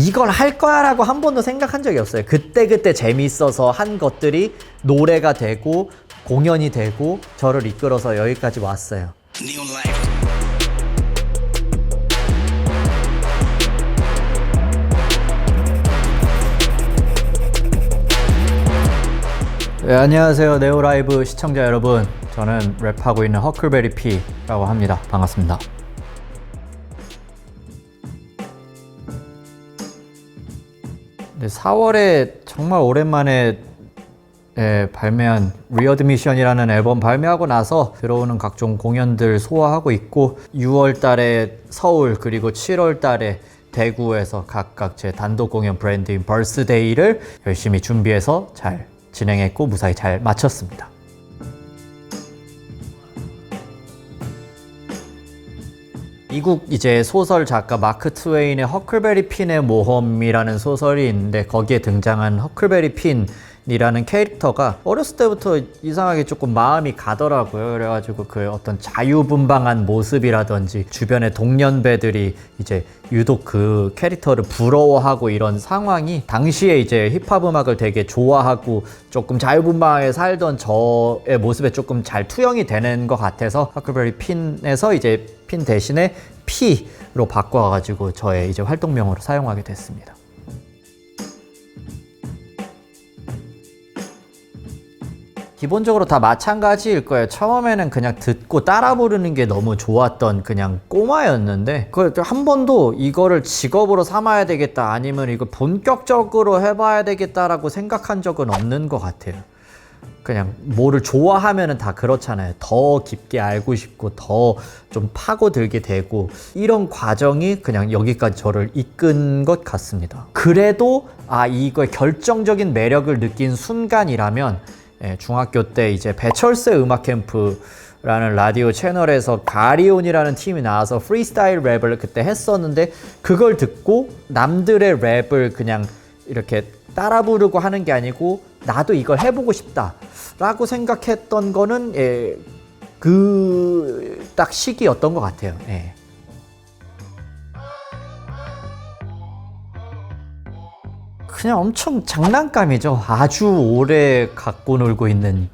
이걸 할 거야라고 한 번도 생각한 적이 없어요. 그때 그때 재미있어서 한 것들이 노래가 되고 공연이 되고 저를 이끌어서 여기까지 왔어요. 네, 안녕하세요. 네오라이브 시청자 여러분. 저는 랩하고 있는 허클베리 P라고 합니다. 반갑습니다. 네, 4월에 정말 오랜만에 예, 발매한 리어드 미션이라는 앨범 발매하고 나서 들어오는 각종 공연들 소화하고 있고 6월 달에 서울 그리고 7월 달에 대구에서 각각 제 단독 공연 브랜드인 벌스데이를 열심히 준비해서 잘 진행했고 무사히 잘 마쳤습니다. 미국 이제 소설 작가 마크 트웨인의 허클베리 핀의 모험이라는 소설이 있는데 거기에 등장한 허클베리 핀이라는 캐릭터가 어렸을 때부터 이상하게 조금 마음이 가더라고요. 그래가지고 그 어떤 자유분방한 모습이라든지 주변의 동년배들이 이제 유독 그 캐릭터를 부러워하고 이런 상황이 당시에 이제 힙합 음악을 되게 좋아하고 조금 자유분방하게 살던 저의 모습에 조금 잘 투영이 되는 것 같아서 허클베리 핀에서 이제 핀 대신에 P로 바꿔가지고 저의 이제 활동명으로 사용하게 됐습니다. 기본적으로 다 마찬가지일 거예요. 처음에는 그냥 듣고 따라 부르는 게 너무 좋았던 그냥 꼬마였는데 그걸 한 번도 이거를 직업으로 삼아야 되겠다 아니면 이거 본격적으로 해봐야 되겠다라고 생각한 적은 없는 것 같아요. 그냥 뭐를 좋아하면은 다 그렇잖아요. 더 깊게 알고 싶고 더 좀 파고들게 되고 이런 과정이 그냥 여기까지 저를 이끈 것 같습니다. 그래도 아 이거의 결정적인 매력을 느낀 순간이라면 예, 중학교 때 이제 배철수 음악 캠프 라는 라디오 채널에서 가리온이라는 팀이 나와서 프리스타일 랩을 그때 했었는데 그걸 듣고 남들의 랩을 그냥 이렇게 따라 부르고 하는 게 아니고 나도 이걸 해보고 싶다라고 생각했던 거는 예, 그 딱 시기였던 것 같아요. 예. 그냥 엄청 장난감이죠. 아주 오래 갖고 놀고 있는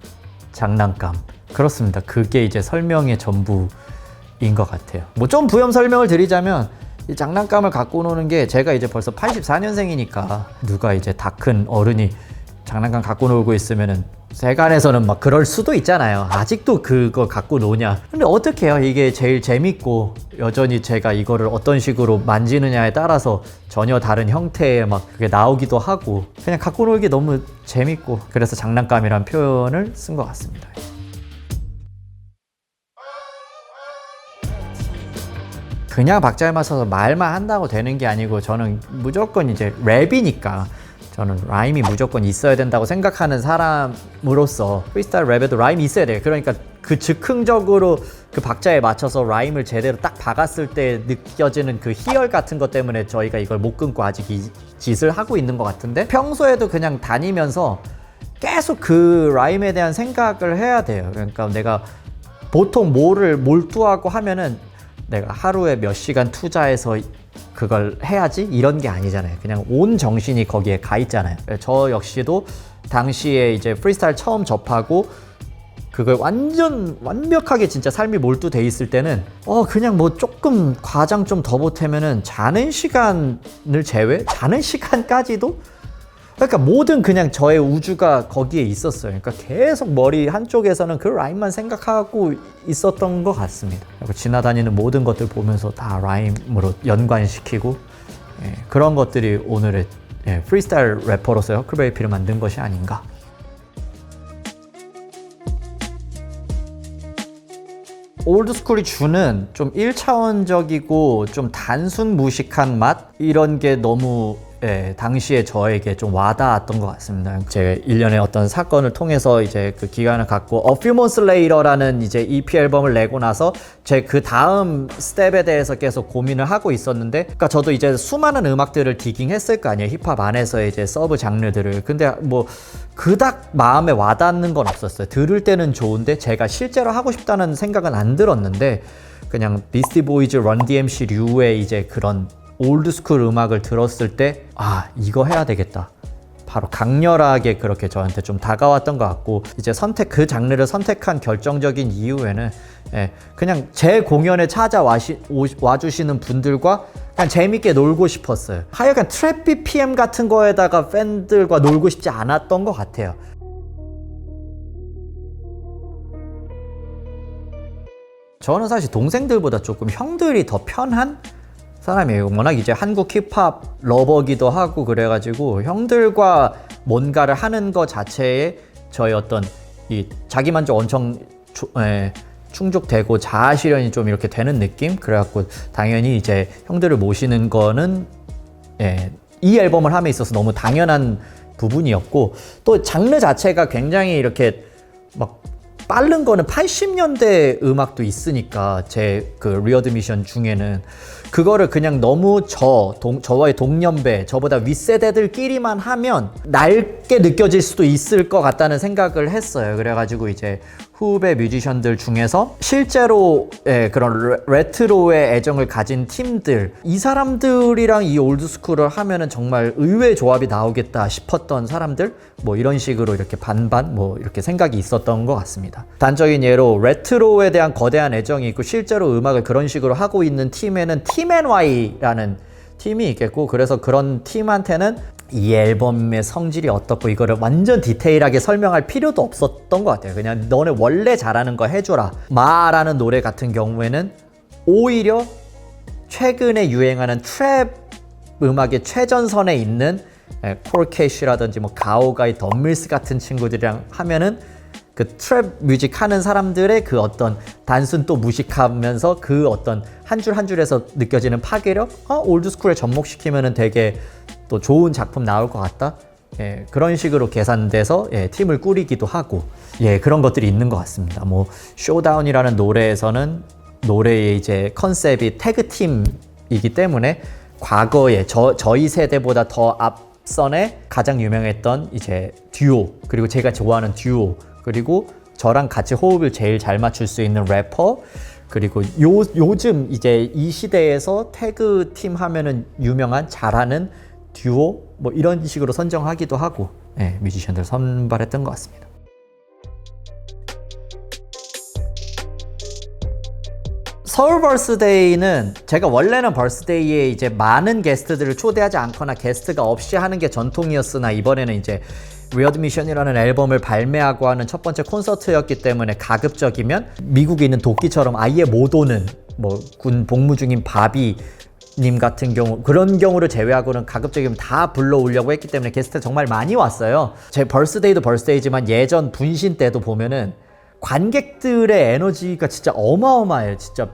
장난감. 그렇습니다. 그게 이제 설명의 전부인 것 같아요. 뭐 좀 부연 설명을 드리자면 이 장난감을 갖고 노는 게 제가 이제 벌써 84년생이니까 누가 이제 다 큰 어른이 장난감 갖고 놀고 있으면은 세간에서는 막 그럴 수도 있잖아요. 아직도 그거 갖고 노냐. 근데 어떻게 해요? 이게 제일 재밌고 여전히 제가 이거를 어떤 식으로 만지느냐에 따라서 전혀 다른 형태의 막 그게 나오기도 하고 그냥 갖고 놀기 너무 재밌고 그래서 장난감이란 표현을 쓴 것 같습니다. 그냥 박자에 맞춰서 말만 한다고 되는 게 아니고 저는 무조건 이제 랩이니까 저는 라임이 무조건 있어야 된다고 생각하는 사람으로서 프리스타일 랩에도 라임이 있어야 돼요. 그러니까 그 즉흥적으로 그 박자에 맞춰서 라임을 제대로 딱 박았을 때 느껴지는 그 희열 같은 것 때문에 저희가 이걸 못 끊고 아직 이 짓을 하고 있는 것 같은데 평소에도 그냥 다니면서 계속 그 라임에 대한 생각을 해야 돼요. 그러니까 내가 보통 뭐를 몰두하고 하면은 내가 하루에 몇 시간 투자해서 그걸 해야지 이런 게 아니잖아요. 그냥 온 정신이 거기에 가 있잖아요. 저 역시도 당시에 이제 프리스타일 처음 접하고 그걸 완전 완벽하게 진짜 삶이 몰두돼 있을 때는 어 그냥 뭐 조금 과장 좀 더 보태면은 자는 시간을 제외 자는 시간까지도 그러니까 모든 그냥 저의 우주가 거기에 있었어요. 그러니까 계속 머리 한쪽에서는 그 라임만 생각하고 있었던 것 같습니다. 지나다니는 모든 것들 보면서 다 라임으로 연관시키고 예, 그런 것들이 오늘의 예, 프리스타일 래퍼로서의 허클베이피를 만든 것이 아닌가. 올드스쿨이 주는 좀 1차원적이고 좀 단순 무식한 맛 이런 게 너무 예, 당시에 저에게 좀 와닿았던 것 같습니다. 제 일련의 어떤 사건을 통해서 이제 그 기간을 갖고 A Few Months Later라는 이제 EP 앨범을 내고 나서 제 그 다음 스텝에 대해서 계속 고민을 하고 있었는데, 그러니까 저도 이제 수많은 음악들을 디깅했을 거 아니에요. 힙합 안에서 이제 서브 장르들을. 근데 뭐 그닥 마음에 와닿는 건 없었어요. 들을 때는 좋은데 제가 실제로 하고 싶다는 생각은 안 들었는데, 그냥 비스티 보이즈, 런 DMC 류의 이제 그런 올드스쿨 음악을 들었을 때 아 이거 해야 되겠다 바로 강렬하게 그렇게 저한테 좀 다가왔던 것 같고 이제 선택 그 장르를 선택한 결정적인 이유에는 예, 그냥 제 공연에 찾아와 와주시는 분들과 그냥 재밌게 놀고 싶었어요. 하여간 트랩 BPM 같은 거에다가 팬들과 놀고 싶지 않았던 것 같아요. 저는 사실 동생들보다 조금 형들이 더 편한 사람이에요. 워낙 이제 한국 힙합 러버기도 하고 그래가지고 형들과 뭔가를 하는 것 자체에 저희 어떤 이 자기만족 엄청 조, 에, 충족되고 자아 실현이 좀 이렇게 되는 느낌. 그래갖고 당연히 이제 형들을 모시는 거는 예, 이 앨범을 함에 있어서 너무 당연한 부분이었고 또 장르 자체가 굉장히 이렇게 막 빠른 거는 80년대 음악도 있으니까 제 그 리어드 미션 중에는 그거를 그냥 너무 저 동, 저와의 동년배 저보다 윗세대들끼리만 하면 낡게 느껴질 수도 있을 것 같다는 생각을 했어요. 그래가지고 이제 후배 뮤지션들 중에서 실제로 예, 그런 레, 트로의 애정을 가진 팀들 이 사람들이랑 이 올드스쿨을 하면은 정말 의외의 조합이 나오겠다 싶었던 사람들 뭐 이런 식으로 이렇게 반반 뭐 이렇게 생각이 있었던 것 같습니다. 단적인 예로 레트로에 대한 거대한 애정이 있고 실제로 음악을 그런 식으로 하고 있는 팀에는 팀 앤와이라는 팀이 있겠고 그래서 그런 팀한테는 이 앨범의 성질이 어떻고 이거를 완전 디테일하게 설명할 필요도 없었던 것 같아요. 그냥 너네 원래 잘하는 거 해줘라. 마라는 노래 같은 경우에는 오히려 최근에 유행하는 트랩 음악의 최전선에 있는 콜캐시라든지 뭐 가오가이 덤밀스 같은 친구들이랑 하면은 그 트랩 뮤직 하는 사람들의 그 어떤 단순 또 무식하면서 그 어떤 한 줄 한 줄에서 느껴지는 파괴력, 어, 올드스쿨에 접목시키면은 되게 또 좋은 작품 나올 것 같다. 예, 그런 식으로 계산돼서 예, 팀을 꾸리기도 하고 예, 그런 것들이 있는 것 같습니다. 뭐 쇼다운이라는 노래에서는 노래의 이제 컨셉이 태그 팀이기 때문에 과거에 저 저희 세대보다 더 앞선에 가장 유명했던 이제 듀오 그리고 제가 좋아하는 듀오 그리고 저랑 같이 호흡을 제일 잘 맞출 수 있는 래퍼 그리고 요, 요즘 이제 이 시대에서 태그 팀 하면은 유명한 잘하는 듀오 뭐 이런 식으로 선정하기도 하고 예, 뮤지션들 선발했던 것 같습니다. 서울 벌스데이는 제가 원래는 벌스데이에 이제 많은 게스트들을 초대하지 않거나 게스트가 없이 하는 게 전통이었으나 이번에는 이제 리어드 미션이라는 앨범을 발매하고 하는 첫 번째 콘서트였기 때문에 가급적이면 미국에 있는 도끼처럼 아예 못 오는 뭐 군 복무 중인 바비 님 같은 경우 그런 경우를 제외하고는 가급적이면 다 불러오려고 했기 때문에 게스트 정말 많이 왔어요. 제 벌스데이도 벌스데이지만 예전 분신 때도 보면은 관객들의 에너지가 진짜 어마어마해요. 진짜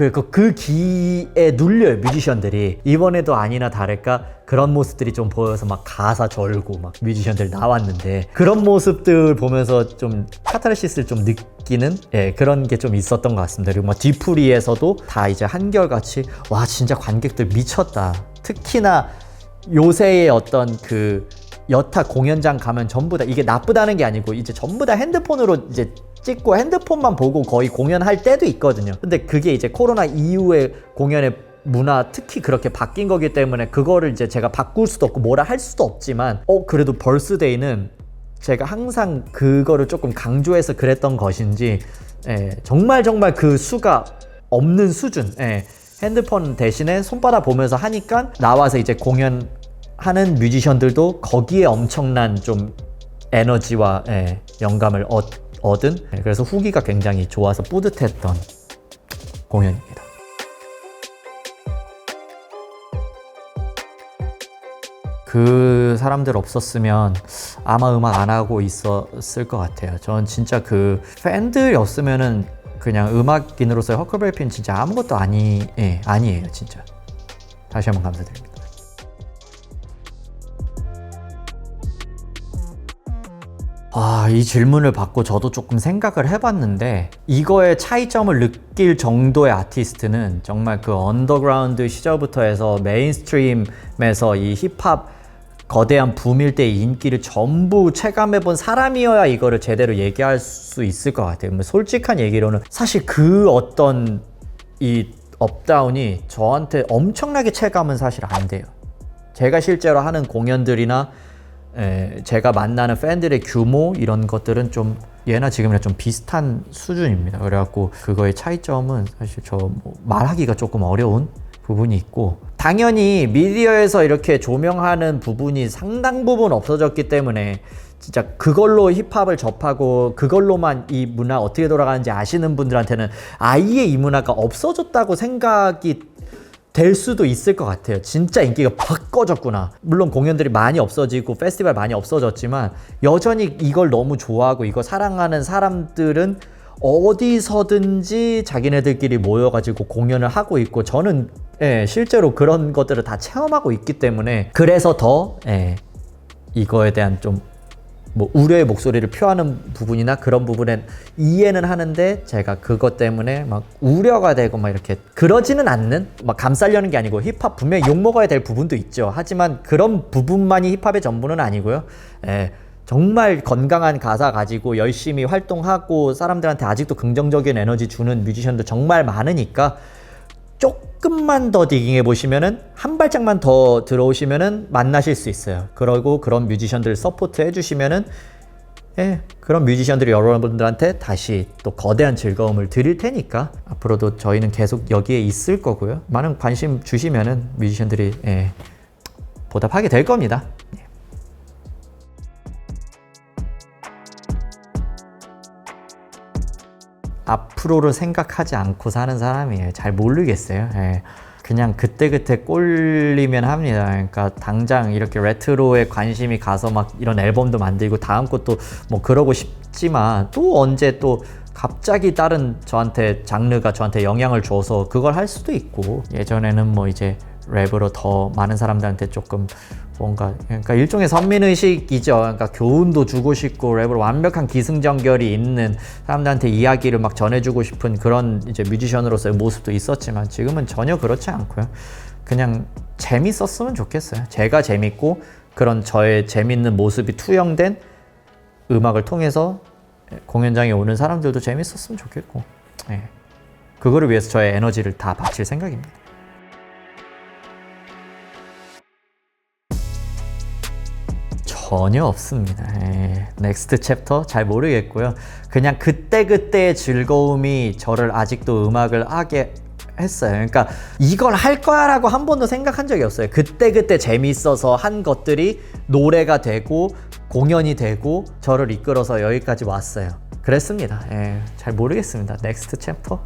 그, 그, 그 기에 눌려요, 뮤지션들이. 이번에도 아니나 다를까 그런 모습들이 좀 보여서 막 가사 절고 막 뮤지션들 나왔는데 그런 모습들 보면서 좀 카타르시스를 좀 느끼는 예, 그런 게 좀 있었던 것 같습니다. 그리고 뭐 디프리에서도 다 이제 한결같이 와, 진짜 관객들 미쳤다. 특히나 요새의 어떤 그 여타 공연장 가면 전부 다 이게 나쁘다는 게 아니고 이제 전부 다 핸드폰으로 이제 찍고 핸드폰만 보고 거의 공연할 때도 있거든요. 근데 그게 이제 코로나 이후에 공연의 문화 특히 그렇게 바뀐 거기 때문에 그거를 이제 제가 바꿀 수도 없고 뭐라 할 수도 없지만 어 그래도 벌스데이는 제가 항상 그거를 조금 강조해서 그랬던 것인지 예, 정말 정말 그 수가 없는 수준 예, 핸드폰 대신에 손바닥 보면서 하니까 나와서 이제 공연하는 뮤지션들도 거기에 엄청난 좀 에너지와 예, 영감을 얻, 얻은 예, 그래서 후기가 굉장히 좋아서 뿌듯했던 공연입니다. 그 사람들 없었으면 아마 음악 안 하고 있었을 것 같아요. 전 진짜 그 팬들이었으면은 그냥 음악인으로서의 허클베리핀 진짜 아무것도 아니, 예, 아니에요, 진짜. 다시 한번 감사드립니다. 아, 이 질문을 받고 저도 조금 생각을 해봤는데 이거의 차이점을 느낄 정도의 아티스트는 정말 그 언더그라운드 시절부터 해서 메인스트림에서 이 힙합 거대한 붐일 때 인기를 전부 체감해본 사람이어야 이거를 제대로 얘기할 수 있을 것 같아요. 뭐 솔직한 얘기로는 사실 그 어떤 이 업다운이 저한테 엄청나게 체감은 사실 안 돼요. 제가 실제로 하는 공연들이나 에, 제가 만나는 팬들의 규모 이런 것들은 좀 예나 지금이랑 좀 비슷한 수준입니다. 그래갖고 그거의 차이점은 사실 저 뭐 말하기가 조금 어려운 부분이 있고 당연히 미디어에서 이렇게 조명하는 부분이 상당 부분 없어졌기 때문에 진짜 그걸로 힙합을 접하고 그걸로만 이 문화 어떻게 돌아가는지 아시는 분들한테는 아예 이 문화가 없어졌다고 생각이 될 수도 있을 것 같아요. 진짜 인기가 확 꺼졌구나. 물론 공연들이 많이 없어지고 페스티벌 많이 없어졌지만 여전히 이걸 너무 좋아하고 이거 사랑하는 사람들은 어디서든지 자기네들끼리 모여가지고 공연을 하고 있고 저는 예, 실제로 그런 것들을 다 체험하고 있기 때문에 그래서 더 예, 이거에 대한 좀 뭐 우려의 목소리를 표하는 부분이나 그런 부분엔 이해는 하는데 제가 그것 때문에 막 우려가 되고 막 이렇게 그러지는 않는 막 감싸려는 게 아니고 힙합 분명히 욕 먹어야 될 부분도 있죠. 하지만 그런 부분만이 힙합의 전부는 아니고요. 예. 정말 건강한 가사 가지고 열심히 활동하고 사람들한테 아직도 긍정적인 에너지 주는 뮤지션도 정말 많으니까 조금만 더 디깅해 보시면은 한 발짝만 더 들어오시면은 만나실 수 있어요. 그러고 그런 뮤지션들 서포트 해주시면은 예, 그런 뮤지션들이 여러분들한테 다시 또 거대한 즐거움을 드릴 테니까 앞으로도 저희는 계속 여기에 있을 거고요. 많은 관심 주시면은 뮤지션들이 예, 보답하게 될 겁니다. 앞으로를 생각하지 않고 사는 사람이에요. 잘 모르겠어요. 예. 그냥 그때그때 꼴리면 합니다. 그러니까 당장 이렇게 레트로에 관심이 가서 막 이런 앨범도 만들고 다음 것도 뭐 그러고 싶지만 또 언제 또 갑자기 다른 저한테 장르가 저한테 영향을 줘서 그걸 할 수도 있고 예전에는 뭐 이제 랩으로 더 많은 사람들한테 조금 뭔가 그러니까 일종의 선민의식이죠. 그러니까 교훈도 주고 싶고 랩으로 완벽한 기승전결이 있는 사람들한테 이야기를 막 전해주고 싶은 그런 이제 뮤지션으로서의 모습도 있었지만 지금은 전혀 그렇지 않고요. 그냥 재밌었으면 좋겠어요. 제가 재밌고 그런 저의 재밌는 모습이 투영된 음악을 통해서 공연장에 오는 사람들도 재밌었으면 좋겠고 예. 그거를 위해서 저의 에너지를 다 바칠 생각입니다. 전혀 없습니다. 예. 넥스트 챕터 잘 모르겠고요. 그냥 그때그때의 즐거움이 저를 아직도 음악을 하게 했어요. 그러니까 이걸 할 거야라고 한 번도 생각한 적이 없어요. 그때그때 재밌어서 한 것들이 노래가 되고 공연이 되고 저를 이끌어서 여기까지 왔어요. 그랬습니다. 예. 잘 모르겠습니다. 넥스트 챕터.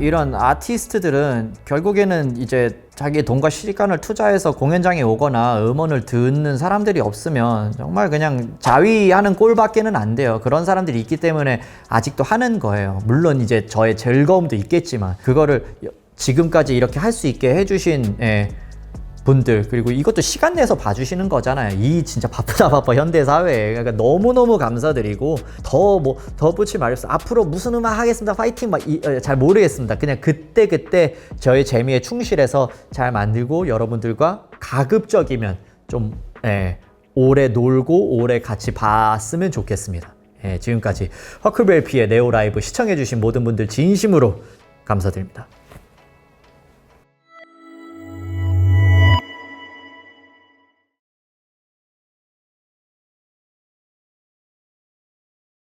이런 아티스트들은 결국에는 이제 자기 돈과 시간을 투자해서 공연장에 오거나 음원을 듣는 사람들이 없으면 정말 그냥 자위하는 꼴밖에는 안 돼요. 그런 사람들이 있기 때문에 아직도 하는 거예요. 물론 이제 저의 즐거움도 있겠지만 그거를 지금까지 이렇게 할 수 있게 해주신 예, 분들 그리고 이것도 시간 내서 봐주시는 거잖아요. 이 진짜 바쁘다 바빠 현대 사회에 그러니까 너무 너무 감사드리고 더 뭐 더 붙일 말이 없어. 앞으로 무슨 음악 하겠습니다. 파이팅 막잘 모르겠습니다. 그냥 그때 그때 저의 재미에 충실해서 잘 만들고 여러분들과 가급적이면 좀 예, 오래 놀고 오래 같이 봤으면 좋겠습니다. 예, 지금까지 허클벨피의 네오 라이브 시청해주신 모든 분들 진심으로 감사드립니다.